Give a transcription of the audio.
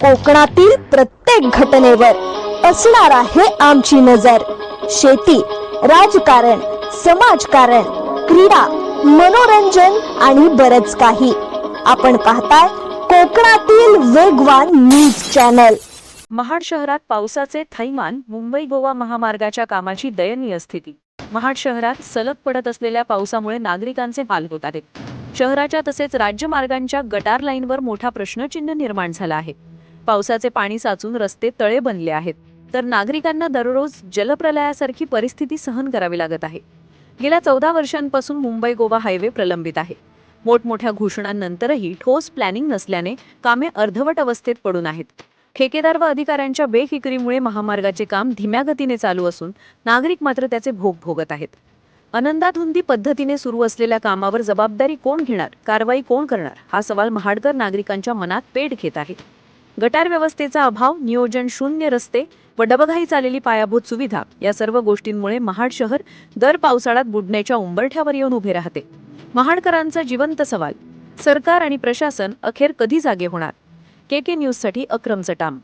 कोकणातील प्रत्येक घटनेवर असणार आहे आमची नजर. शेती राजकारण समाजकारण क्रीडा मनोरंजन आणि बरच काही. आपण पाहताय कोकणातील वेगवान न्यूज चॅनल. महाड शहरात पावसाचे थैमान मुंबई गोवा महामार्गाच्या कामाची दयनीय स्थिती. महाड शहरात सलग पडत असलेल्या पावसामुळे नागरिकांचे हाल होत आहेत. शहराच्या तसेच राज्यमार्गांच्या गटार लाईनवर मोठा प्रश्नचिन्ह निर्माण झाला आहे. पावसाचे पाणी साचून रस्ते तळे बनले आहेत. तर नागरिकांना दररोज जलप्रलयासारखी परिस्थिती सहन करावी लागत आहे. गेल्या चौदा वर्षांपासून मुंबई गोवा हायवे प्रलंबित आहे. मोठमोठ्या घोषणांनंतरही ठोस प्लॅनिंग नसल्याने कामे अर्धवट अवस्थेत पडून आहेत. ठेकेदार व अधिकाऱ्यांच्या बेफिकरीमुळे महामार्गाचे काम धीम्या गतीने चालू असून नागरिक मात्र त्याचे भोग भोगत आहेत. अनंदाधुंदी पद्धतीने सुरू असलेल्या कामावर जबाबदारी कोण घेणार? कारवाई कोण करणार? हा सवाल महाडकर नागरिकांच्या मनात पेट घेत आहे. गटार व्यवस्थेचा अभाव नियोजन शून्य रस्ते व डबघाई चाललेली पायाभूत सुविधा या सर्व गोष्टींमुळे महाड शहर दर पावसाळ्यात बुडण्याच्या उंबरठ्यावर येऊन उभे राहते. महाडकरांचा जिवंत सवाल सरकार आणि प्रशासन अखेर कधी जागे होणार? के के न्यूजसाठी अक्रम चटाम